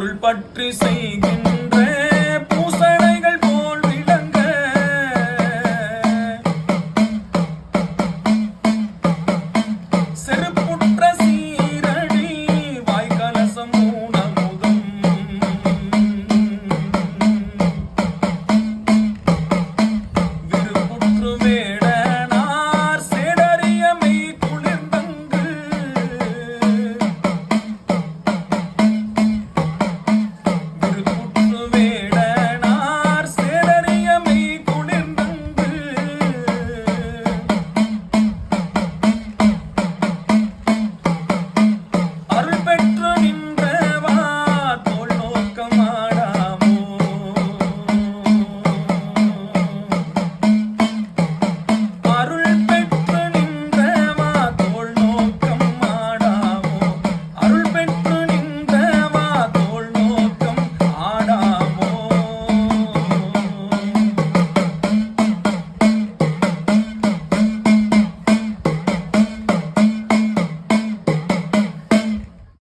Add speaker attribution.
Speaker 1: பொருள் பற்றி செய்கின்ற